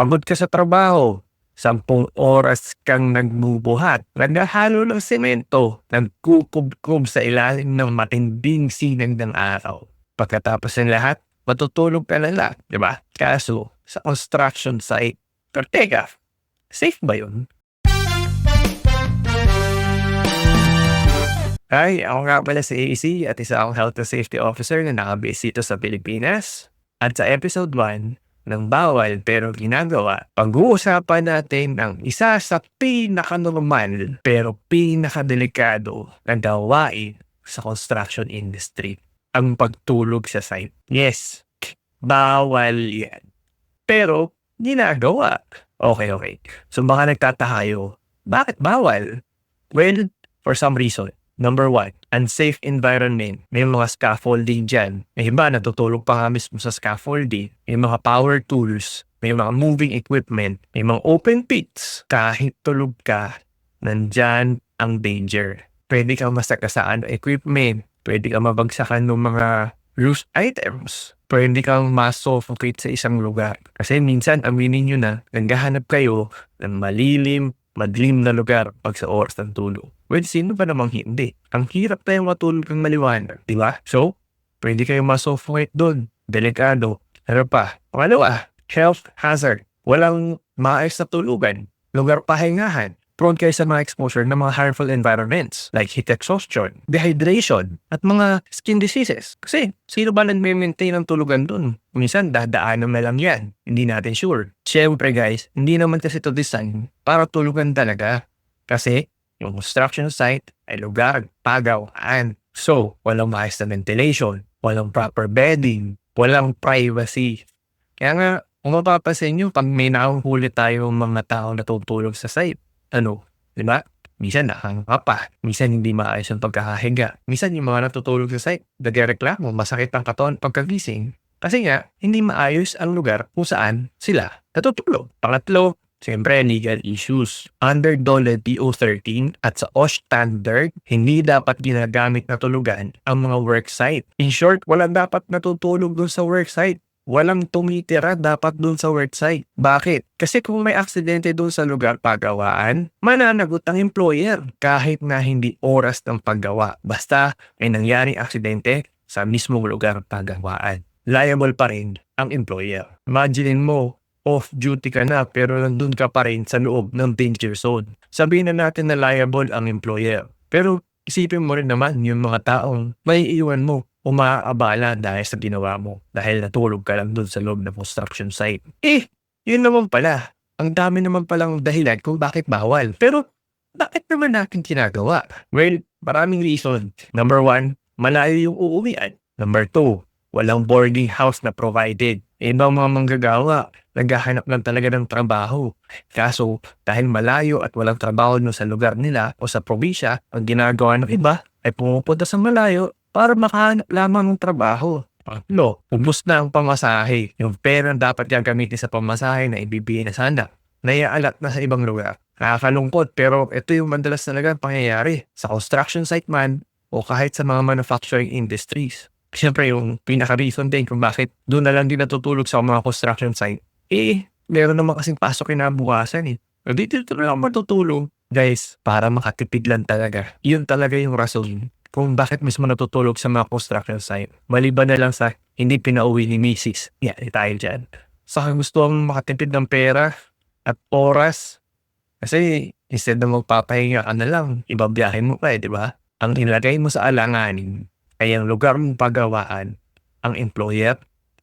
Pagod ka sa trabaho, sampung oras kang nagbubuhat, naghahalo ng semento, nagkukubkob sa ilalim ng matinding sinag ng araw. Pagkatapos ng lahat, matutulog ka na lang, di ba? Kaso, sa construction site, pero teka, safe ba yun? Hi, ako nga pala si AC at isa akong health and safety officer na nakabase dito sa Pilipinas. At sa episode 1 ng Bawal Pero Ginagawa, pag-uusapan natin ang isa sa pinaka-normal pero pinaka-delikado na gawain sa construction industry. Ang pagtulog sa site. Yes, bawal yan. Pero, ginagawa. Okay, okay. So baka nagtatahayo, bakit bawal? Well, for some reason. Number one, unsafe environment. May mga scaffolding dyan. May iba natutulog pa nga mismo sa scaffolding. May mga power tools. May mga moving equipment. May mga open pits. Kahit tulog ka, nandyan ang danger. Pwede kang masagasaan ng equipment. Pwede kang mabagsakan ng mga loose items. Pwede kang ma-suffocate sa isang lugar. Kasi minsan, aminin nyo na, naghahanap kayo ng malilim, madilim na lugar pag sa oras ng tulog. Well, sino ba namang hindi? Ang hirap tayong matulog ng maliwanag, di ba? So, pwede kayong ma-suffocate doon. Delikado. Ano pa? Pangalawa, health hazard. Walang maayos na tulugan. Lugar pahingahan. Prone kayo sa mga exposure ng mga harmful environments like heat exhaustion, dehydration, at mga skin diseases. Kasi sino ba nag-maintain ng tulugan doon? Minsan dadaanan na lang yan. Hindi natin sure. Siyempre guys, hindi naman kasi to design para tulugan talaga. Kasi yung construction site ay lugar, pagawaan. So, walang maayos na ventilation, walang proper bedding, walang privacy. Kaya nga, kung mapapasin nyo, pag may nahuhuli tayo mga tao natutulog sa site, ano, di ba? Minsan nakangapa pa, minsan hindi maayos ang pagkakahiga. Minsan yung mga natutulog sa site, nagreklamo, masakit ang katawan pagkagising. Kasi nga, hindi maayos ang lugar kung saan sila natutulog. Pangatlo, Siyempre, legal issues. Under DOLE DO13 at sa OSH standard, hindi dapat ginagamit na tulugan ang mga worksite. In short, walang dapat natutulog dun sa worksite. Walang tumitira dapat dun sa worksite. Bakit? Kasi kung may aksidente dun sa lugar paggawaan, mananagot ang employer kahit na hindi oras ng paggawa. Basta may nangyaring aksidente sa mismong lugar paggawaan. Liable pa rin ang employer. Imagine mo, off-duty ka na pero nandun ka pa rin sa loob ng danger zone. Sabihin na natin na liable ang employer. Pero isipin mo rin naman yung mga taong may iwan mo o maaabala dahil sa ginawa mo dahil natulog ka lang dun sa loob ng construction site. Eh, yun naman pala. Ang dami naman palang dahilan kung bakit bawal. Pero bakit naman natin ginagawa? Well, maraming reason. Number one, malayo yung uuwian. Number two, walang boarding house na provided. Ibang mga manggagawa, naghahanap lang talaga ng trabaho. Kaso, dahil malayo at walang trabaho no sa lugar nila o sa probinsya, ang ginagawa ng iba ay pumupunta sa malayo para makahanap ng trabaho. Pangatlo, ubus na ang pamasahe. Yung pera dapat yung gamitin sa pamasahe na ibibigay na sana. Naiaalat na sa ibang lugar. Nakakalungkot pero ito yung madalas talaga pangyayari sa construction site man o kahit sa mga manufacturing industries. Siyempre yung pinaka-reason din kung bakit doon na lang din natutulog sa mga construction site. Eh, meron naman kasing pasok kinabukasan eh. Dito na lang matutulog. Guys, para makatipid lang talaga. Yun talaga yung rason kung bakit mismo natutulog sa mga construction site. Maliban na lang sa hindi pinauwi ni Mrs. Yeah, tayo dyan. Sa gusto mong makatipid ng pera at oras, kasi instead na magpapahinga ka na lang, ibabiyahin mo pa eh, di ba? Ang nilagay mo sa alanganin ay ang lugar mong pagawaan, ang employer,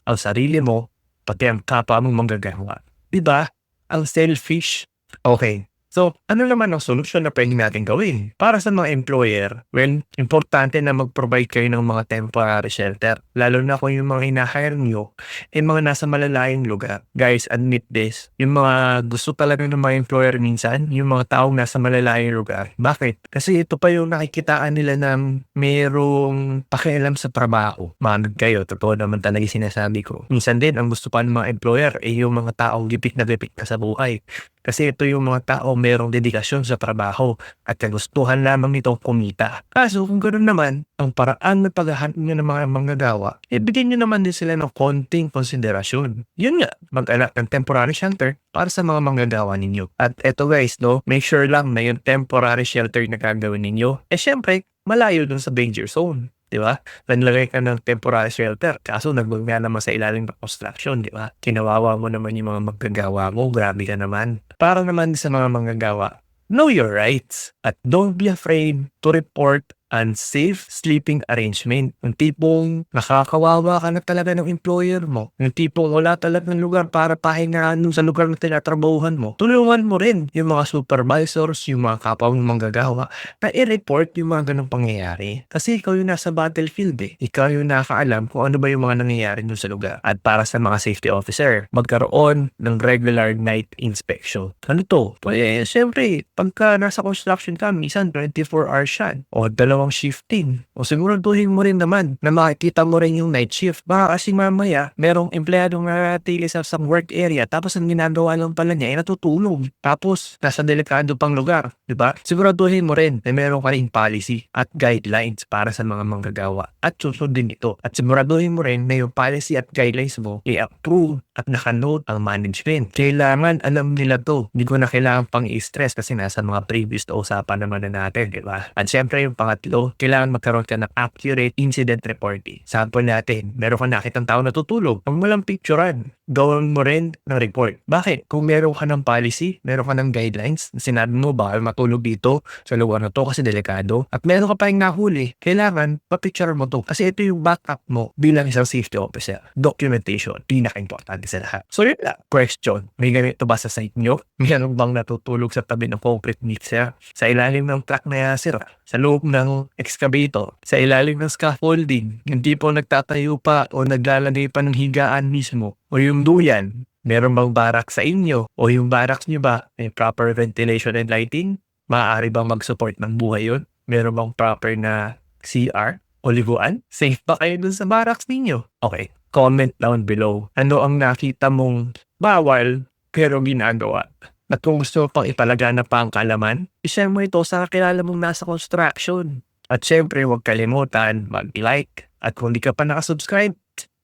ang sarili mo, pati ang kapwa mong manggagawa. Diba? Ang selfish. Okay. So, ano naman ang solusyon na pwede natin gawin? Para sa mga employer, well, importante na mag-provide kayo ng mga temporary shelter. Lalo na kung yung mga hinahire nyo, ay mga nasa malalayong lugar. Guys, admit this. Yung mga gusto talaga ng mga employer minsan, yung mga taong nasa malalayong lugar. Bakit? Kasi ito pa yung nakikitaan nila na mayroong pakialam sa trabaho. Manod kayo, totoo naman talaga sinasabi ko. Minsan din, ang gusto pa ng mga employer ay yung mga taong gipit na gipit ka sa buhay. Kasi ito yung mga tao merong dedikasyon sa trabaho at kagustuhan lamang nitong kumita. Kaso kung ganoon naman, ang paraan ng paghahanap nyo ng mga manggagawa, eh nyo naman din sila ng konting konsiderasyon. Yun nga, mag-anak ng temporary shelter para sa mga manggagawa ninyo. At eto guys, no, make sure lang na yung temporary shelter na gagawin ninyo, eh syempre, malayo dun sa danger zone. Di ba? Nanlagay ka ng temporary shelter. Kaso nagmagmaya naman sa ilalim ng construction, di ba? Kinawawa mo naman yung mga maggagawa mo. Grabe ka naman. Para naman sa mga manggagawa, know your rights. At don't be afraid to report unsafe sleeping arrangement. Yung tipong nakakawawa ka na talaga ng employer mo. Yung tipong wala talaga ng lugar para pahingaan sa lugar na tinatrabahuhan mo. Tulungan mo rin yung mga supervisors, yung mga kapwa mong manggagawa na i-report yung mga ganong pangyayari. Kasi ikaw yung nasa battlefield eh. Ikaw yung nakakaalam kung ano ba yung mga nangyayari dun sa lugar. At para sa mga safety officer, magkaroon ng regular night inspection. Ano to? Eh, syempre, pagka nasa construction ka, minsan 24 hours yan. O dalawang shifting. O siguraduhin mo rin naman na makikita mo rin yung night shift. Baka kasi mamaya, merong empleyadong nanatili sa some work area tapos ang ginagawa lang pala niya ay natutulog. Tapos, nasa delikado pang lugar. di ba? Siguraduhin mo rin na meron ka rin policy at guidelines para sa mga manggagawa at susundin ito. At siguraduhin mo rin na yung policy at guidelines mo i-approve at nakanote ang management. Kailangan alam nila to. Hindi ko na kailangan pang i-stress kasi nasa mga previous na usapan naman na natin, di ba? At syempre yung pangatlo, kailangan magkaroon ka ng accurate incident reporting. Sample natin, meron ka nakitang tao natutulog. Huwag mo lang picturean. Gawin mo rin ng report. Bakit? Kung meron ka ng policy, meron ka ng guidelines, sinabi mo ba matulog dito sa lugar na to kasi delikado, at meron ka pa yung nahuli, kailangan pa-picture mo to. Kasi ito yung backup mo bilang isang safety officer. Documentation, pinaka-importante sa lahat. So yun lang. Question, may ganito ba sa site nyo? Meron bang natutulog sa tabi ng concrete mixer? Sa ilalim ng truck na yasir? Sa loob ng excavator? Sa ilalim ng scaffolding? Yung tipo nagtatayo pa o naglalagay pa ng higaan mismo? O yung duyan? Meron bang barak sa inyo? O yung barracks nyo ba? May proper ventilation and lighting? Maaari bang mag-support ng buhay yun? Meron bang proper na CR? O libuan? Safe ba kayo dun sa barracks ninyo? Okay, comment down below. Ano ang nakita mong bawal pero ginagawa? At kung gusto mo pang ipalaganap pa ang kalaman, ishare mo ito sa kakilala mong nasa construction. At syempre, huwag kalimutan mag-like. At kung di ka pa nakasubscribe,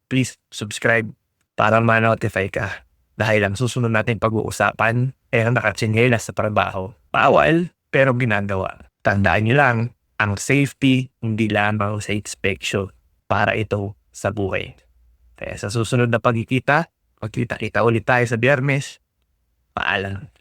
please subscribe para ma-notify ka. Dahil ang susunod natin pag-uusapan ay ang nakatsinela sa trabaho. Bawal, pero ginagawa. Tandaan niyo lang, ang safety hindi lamang sa inspection para ito sa buhay. Kaya sa susunod na pagkikita, magkita-kita ulit tayo sa biyernes. Paalam.